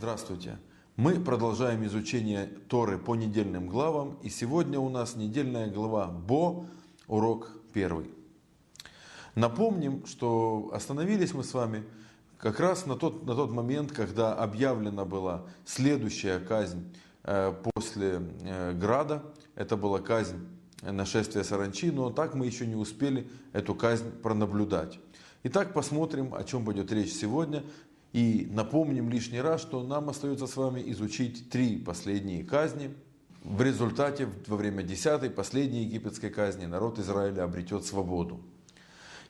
Здравствуйте! Мы продолжаем изучение Торы по недельным главам, и сегодня у нас недельная глава Бо, урок первый. Напомним, что остановились мы с вами как раз на тот, на тот момент, когда объявлена была следующая казнь э, после э, Града. Это была казнь нашествия саранчи, но так мы еще не успели эту казнь пронаблюдать. Итак, посмотрим, о чем пойдет речь сегодня. И напомним лишний раз, что нам остается с вами изучить три последние казни. В результате, во время десятой, последней египетской казни, народ Израиля обретет свободу.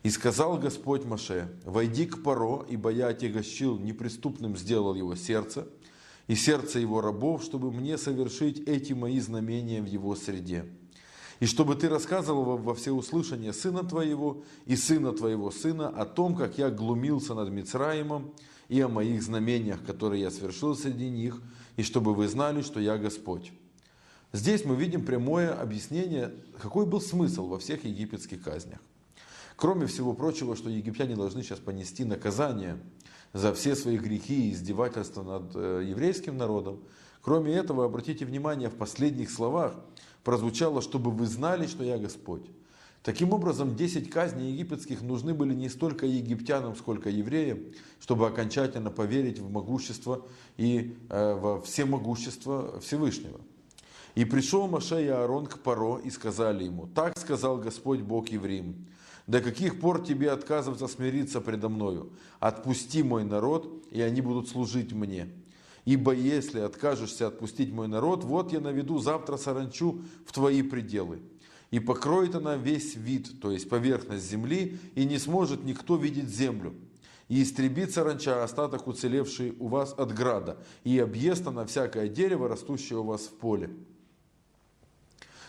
«И сказал Господь Маше, войди к Паро, ибо я отягощил, неприступным сделал его сердце, и сердце его рабов, чтобы мне совершить эти мои знамения в его среде. И чтобы ты рассказывал во всеуслышание сына твоего и сына твоего сына о том, как я глумился над Мицраимом, и о моих знамениях, которые я совершил среди них, и чтобы вы знали, что я Господь. Здесь мы видим прямое объяснение, какой был смысл во всех египетских казнях. Кроме всего прочего, что египтяне должны сейчас понести наказание за все свои грехи и издевательства над э, еврейским народом. Кроме этого, обратите внимание, в последних словах прозвучало, чтобы вы знали, что я Господь. Таким образом, 10 казней египетских нужны были не столько египтянам, сколько евреям, чтобы окончательно поверить в могущество и э, во всемогущество Всевышнего. И пришел Маше и Аарон к Паро и сказали ему, так сказал Господь Бог евреям, до каких пор тебе отказываться смириться предо мною? Отпусти мой народ, и они будут служить мне. Ибо если откажешься отпустить мой народ, вот я наведу завтра саранчу в твои пределы и покроет она весь вид, то есть поверхность земли, и не сможет никто видеть землю. И истребит саранча остаток уцелевший у вас от града, и объест она всякое дерево, растущее у вас в поле.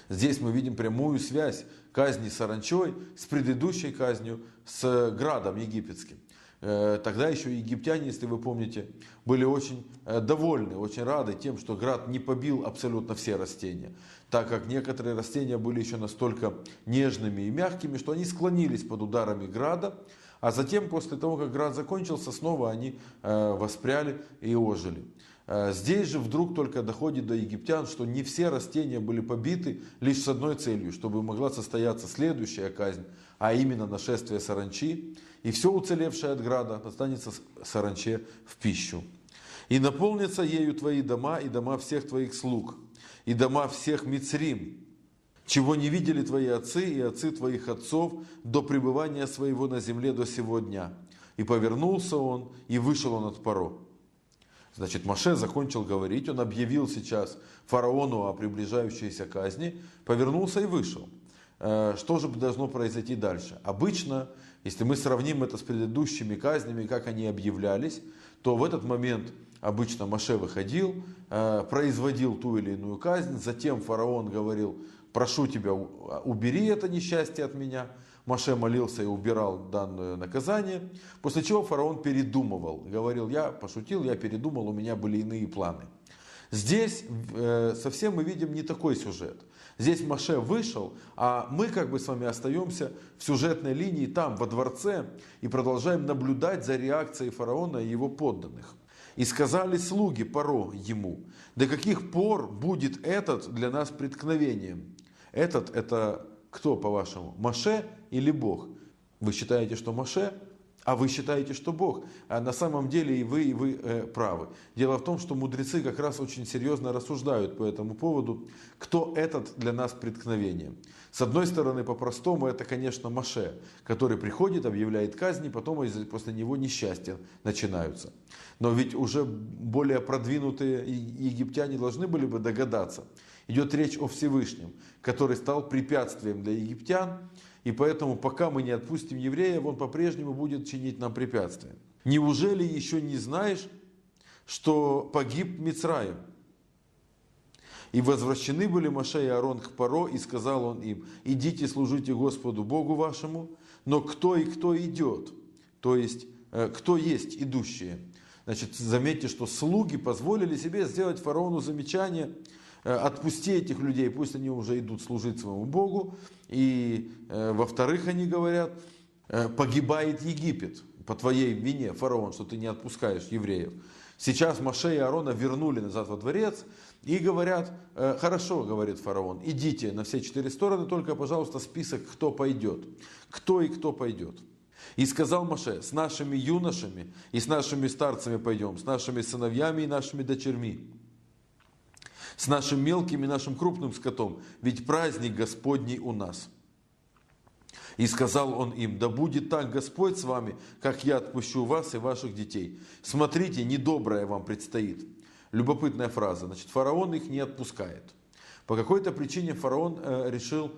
Здесь мы видим прямую связь казни саранчой с предыдущей казнью с градом египетским. Э, тогда еще египтяне, если вы помните, были очень э, довольны, очень рады тем, что град не побил абсолютно все растения, так как некоторые растения были еще настолько нежными и мягкими, что они склонились под ударами града, а затем, после того, как град закончился, снова они э, воспряли и ожили. Здесь же вдруг только доходит до египтян, что не все растения были побиты лишь с одной целью, чтобы могла состояться следующая казнь, а именно нашествие саранчи, и все уцелевшее от града останется саранче в пищу. И наполнятся ею твои дома и дома всех твоих слуг, и дома всех мицрим, чего не видели твои отцы и отцы твоих отцов до пребывания своего на земле до сего дня. И повернулся он, и вышел он от Паро. Значит, Маше закончил говорить, он объявил сейчас фараону о приближающейся казни, повернулся и вышел. Э, что же должно произойти дальше? Обычно, если мы сравним это с предыдущими казнями, как они объявлялись, то в этот момент обычно Маше выходил, э, производил ту или иную казнь, затем фараон говорил, прошу тебя, убери это несчастье от меня. Маше молился и убирал данное наказание, после чего фараон передумывал, говорил, я пошутил, я передумал, у меня были иные планы. Здесь э, совсем мы видим не такой сюжет. Здесь Маше вышел, а мы как бы с вами остаемся в сюжетной линии там, во дворце, и продолжаем наблюдать за реакцией фараона и его подданных. И сказали слуги Паро ему, до каких пор будет этот для нас преткновением? Этот это кто, по-вашему, Маше или Бог? Вы считаете, что Маше? А вы считаете, что Бог. А на самом деле и вы, и вы э, правы. Дело в том, что мудрецы как раз очень серьезно рассуждают по этому поводу, кто этот для нас преткновение. С одной стороны, по-простому, это, конечно, Маше, который приходит, объявляет казни, потом после него несчастья начинаются. Но ведь уже более продвинутые египтяне должны были бы догадаться. Идет речь о Всевышнем, который стал препятствием для египтян, и поэтому, пока мы не отпустим евреев, он по-прежнему будет чинить нам препятствия. Неужели еще не знаешь, что погиб Мицраем? И возвращены были Маша и Аарон к Паро, и сказал он им, идите служите Господу Богу вашему, но кто и кто идет, то есть э, кто есть идущие. Значит, заметьте, что слуги позволили себе сделать фараону замечание – отпусти этих людей, пусть они уже идут служить своему Богу. И э, во-вторых, они говорят, э, погибает Египет по твоей вине, фараон, что ты не отпускаешь евреев. Сейчас Маше и Аарона вернули назад во дворец и говорят, «Э, хорошо, говорит фараон, идите на все четыре стороны, только, пожалуйста, список, кто пойдет, кто и кто пойдет. И сказал Маше, с нашими юношами и с нашими старцами пойдем, с нашими сыновьями и нашими дочерьми, с нашим мелким и нашим крупным скотом, ведь праздник Господний у нас. И сказал он им, да будет так Господь с вами, как я отпущу вас и ваших детей. Смотрите, недоброе вам предстоит. Любопытная фраза. Значит, фараон их не отпускает. По какой-то причине фараон э, решил,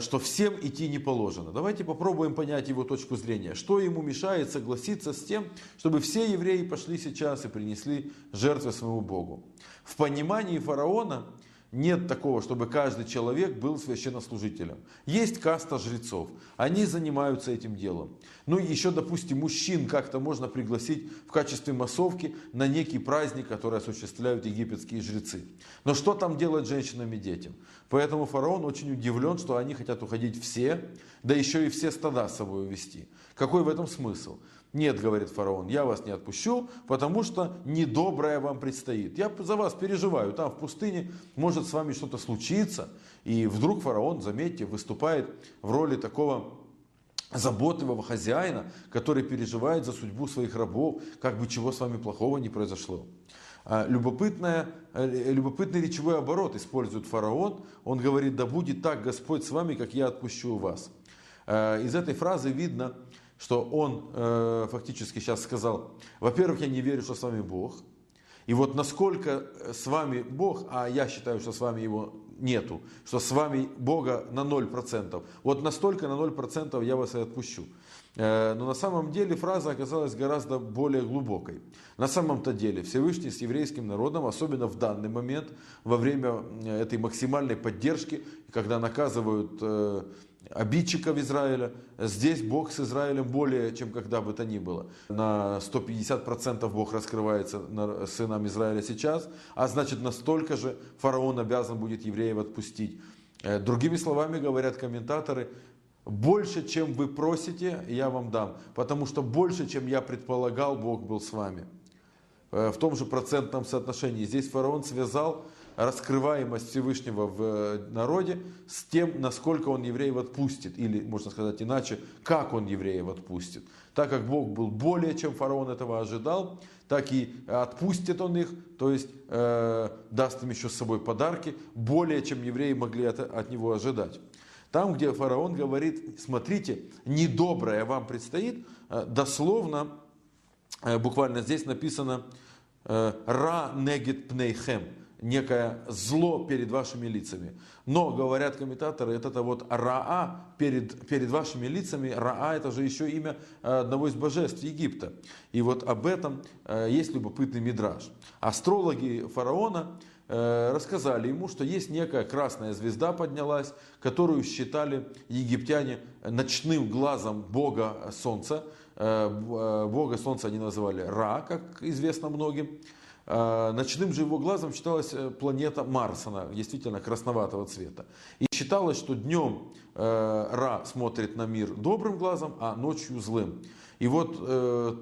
что всем идти не положено. Давайте попробуем понять его точку зрения. Что ему мешает согласиться с тем, чтобы все евреи пошли сейчас и принесли жертвы своему Богу. В понимании фараона нет такого, чтобы каждый человек был священнослужителем. Есть каста жрецов, они занимаются этим делом. Ну и еще, допустим, мужчин как-то можно пригласить в качестве массовки на некий праздник, который осуществляют египетские жрецы. Но что там делать женщинам и детям? Поэтому фараон очень удивлен, что они хотят уходить все, да еще и все стада с собой увести. Какой в этом смысл? Нет, говорит фараон, я вас не отпущу, потому что недоброе вам предстоит. Я за вас переживаю, там в пустыне может с вами что-то случиться. И вдруг фараон, заметьте, выступает в роли такого заботливого хозяина, который переживает за судьбу своих рабов, как бы чего с вами плохого не произошло. А, любопытная, э, любопытный речевой оборот использует фараон. Он говорит, да будет так Господь с вами, как я отпущу вас. А, из этой фразы видно, что он э, фактически сейчас сказал, во-первых, я не верю, что с вами Бог. И вот насколько с вами Бог, а я считаю, что с вами его нету, что с вами Бога на 0%, вот настолько на 0% я вас и отпущу. Э, но на самом деле фраза оказалась гораздо более глубокой. На самом-то деле Всевышний с еврейским народом, особенно в данный момент, во время э, этой максимальной поддержки, когда наказывают э, обидчиков Израиля. Здесь Бог с Израилем более, чем когда бы то ни было. На 150% Бог раскрывается сынам Израиля сейчас, а значит настолько же фараон обязан будет евреев отпустить. Э, другими словами говорят комментаторы, больше, чем вы просите, я вам дам, потому что больше, чем я предполагал, Бог был с вами. Э, в том же процентном соотношении. Здесь фараон связал раскрываемость Всевышнего в э, народе с тем, насколько он евреев отпустит, или, можно сказать иначе, как он евреев отпустит. Так как Бог был более, чем фараон этого ожидал, так и отпустит он их, то есть э, даст им еще с собой подарки, более, чем евреи могли от, от него ожидать. Там, где фараон говорит, смотрите, недоброе вам предстоит, э, дословно, э, буквально здесь написано, «Ра негет пнейхем», некое зло перед вашими лицами. Но, говорят комментаторы, это, это вот Раа перед, перед вашими лицами. Раа это же еще имя э, одного из божеств Египта. И вот об этом э, есть любопытный мидраж. Астрологи фараона э, рассказали ему, что есть некая красная звезда поднялась, которую считали египтяне ночным глазом бога солнца. Бога солнца они называли Ра, как известно многим. А, ночным же его глазом считалась э, планета Марс, она действительно красноватого цвета. И считалось, что днем э, Ра смотрит на мир добрым глазом, а ночью злым. И вот э,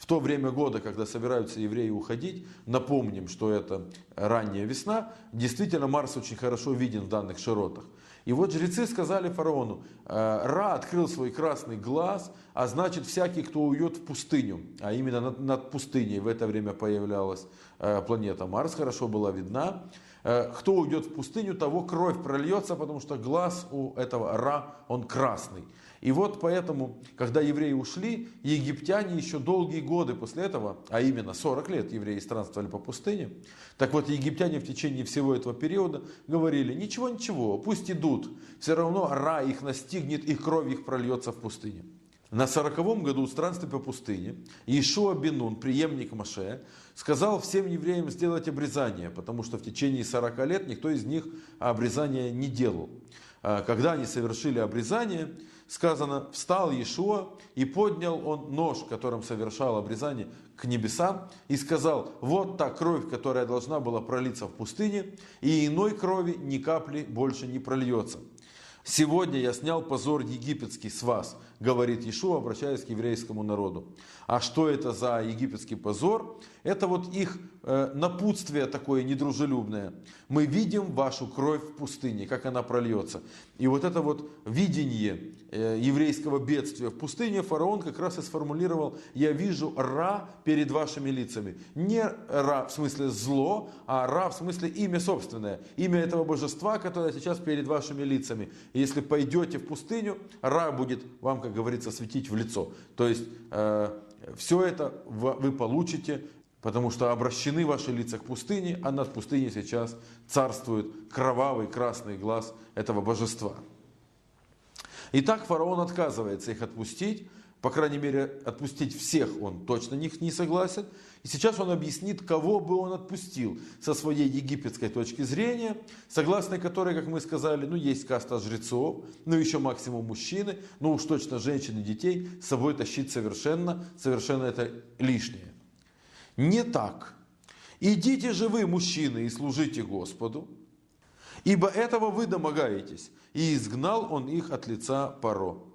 в то время года, когда собираются евреи уходить, напомним, что это ранняя весна, действительно Марс очень хорошо виден в данных широтах. И вот жрецы сказали фараону, Ра открыл свой красный глаз, а значит всякий, кто уйдет в пустыню, а именно над, над пустыней в это время появлялась Э, планета Марс хорошо была видна. Э, кто уйдет в пустыню, того кровь прольется, потому что глаз у этого Ра, он красный. И вот поэтому, когда евреи ушли, египтяне еще долгие годы после этого, а именно 40 лет евреи странствовали по пустыне, так вот египтяне в течение всего этого периода говорили, ничего, ничего, пусть идут, все равно Ра их настигнет, их кровь их прольется в пустыне. На сороковом году странствия по пустыне Иешуа Бенун, преемник Маше, сказал всем евреям сделать обрезание, потому что в течение 40 лет никто из них обрезания не делал. А когда они совершили обрезание, сказано, встал Иешуа и поднял он нож, которым совершал обрезание, к небесам и сказал, вот та кровь, которая должна была пролиться в пустыне, и иной крови ни капли больше не прольется. Сегодня я снял позор египетский с вас. Говорит Иешуа, обращаясь к еврейскому народу. А что это за египетский позор? Это вот их э, напутствие такое недружелюбное. Мы видим вашу кровь в пустыне, как она прольется. И вот это вот видение э, еврейского бедствия в пустыне фараон как раз и сформулировал, я вижу ра перед вашими лицами. Не ра в смысле зло, а ра в смысле имя собственное. Имя этого божества, которое сейчас перед вашими лицами. И если пойдете в пустыню, ра будет вам, как говорится, светить в лицо. То есть э, все это вы получите Потому что обращены ваши лица к пустыне, а над пустыней сейчас царствует кровавый красный глаз этого божества. Итак, фараон отказывается их отпустить, по крайней мере, отпустить всех он точно них не согласен. И сейчас он объяснит, кого бы он отпустил со своей египетской точки зрения, согласно которой, как мы сказали, ну есть каста жрецов, ну еще максимум мужчины, ну уж точно женщин и детей с собой тащить совершенно, совершенно это лишнее. Не так. Идите же вы, мужчины, и служите Господу, ибо этого вы домогаетесь. И изгнал он их от лица Паро.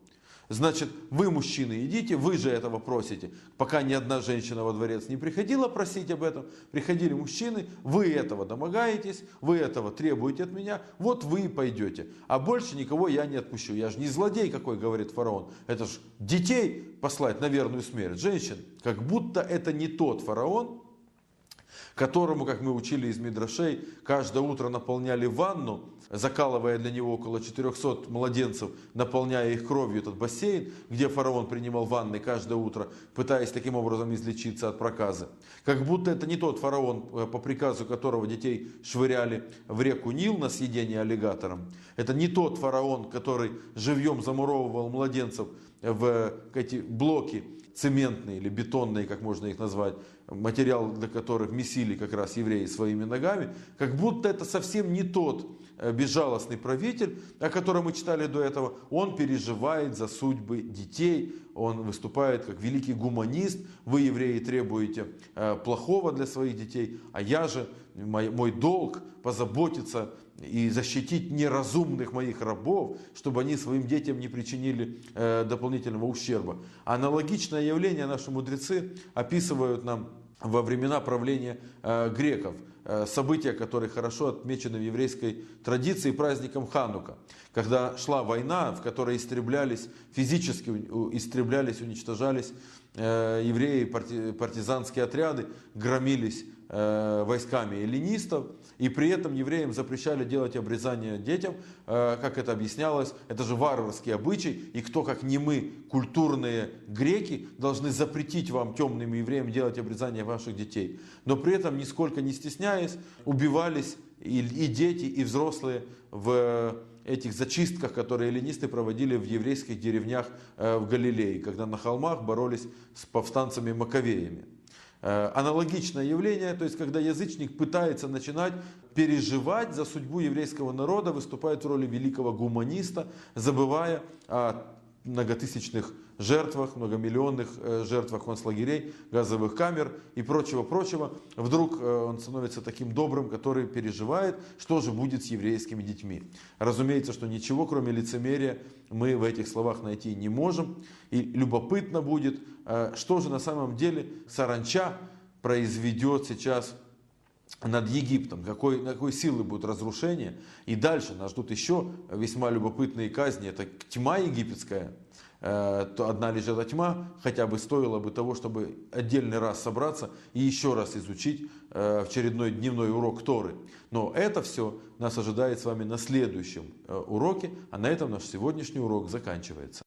Значит, вы, мужчины, идите, вы же этого просите. Пока ни одна женщина во дворец не приходила просить об этом, приходили мужчины, вы этого домогаетесь, вы этого требуете от меня, вот вы и пойдете. А больше никого я не отпущу. Я же не злодей какой, говорит фараон. Это ж детей послать на верную смерть, женщин. Как будто это не тот фараон, которому, как мы учили из Мидрашей, каждое утро наполняли ванну, закалывая для него около 400 младенцев, наполняя их кровью этот бассейн, где фараон принимал ванны каждое утро, пытаясь таким образом излечиться от проказа. Как будто это не тот фараон, э, по приказу которого детей швыряли в реку Нил на съедение аллигатором. Это не тот фараон, который живьем замуровывал младенцев в эти блоки цементные или бетонные, как можно их назвать, материал для которых месили как раз евреи своими ногами, как будто это совсем не тот э, безжалостный правитель, о котором мы читали до этого. Он переживает за судьбы детей, он выступает как великий гуманист. Вы, евреи, требуете э, плохого для своих детей, а я же, мой, мой долг позаботиться и защитить неразумных моих рабов, чтобы они своим детям не причинили э, дополнительного ущерба. Аналогичное явление наши мудрецы описывают нам во времена правления э, греков. Э, события, которые хорошо отмечены в еврейской традиции праздником Ханука. Когда шла война, в которой истреблялись, физически истреблялись, уничтожались евреи, партизанские отряды, громились Э, войсками эллинистов, и при этом евреям запрещали делать обрезание детям, э, как это объяснялось, это же варварский обычай, и кто, как не мы, культурные греки, должны запретить вам, темным евреям, делать обрезание ваших детей. Но при этом, нисколько не стесняясь, убивались и, и дети, и взрослые в этих зачистках, которые эллинисты проводили в еврейских деревнях э, в Галилее, когда на холмах боролись с повстанцами-маковеями. Э, аналогичное явление, то есть когда язычник пытается начинать переживать за судьбу еврейского народа, выступает в роли великого гуманиста, забывая о многотысячных жертвах, многомиллионных э, жертвах концлагерей, газовых камер и прочего-прочего. Вдруг э, он становится таким добрым, который переживает, что же будет с еврейскими детьми. Разумеется, что ничего, кроме лицемерия, мы в этих словах найти не можем. И любопытно будет, э, что же на самом деле саранча произведет сейчас над Египтом, какой, какой силы будут разрушения. И дальше нас ждут еще весьма любопытные казни. Это тьма египетская, э, то одна лишь эта тьма хотя бы стоила бы того, чтобы отдельный раз собраться и еще раз изучить э, очередной дневной урок Торы. Но это все нас ожидает с вами на следующем э, уроке, а на этом наш сегодняшний урок заканчивается.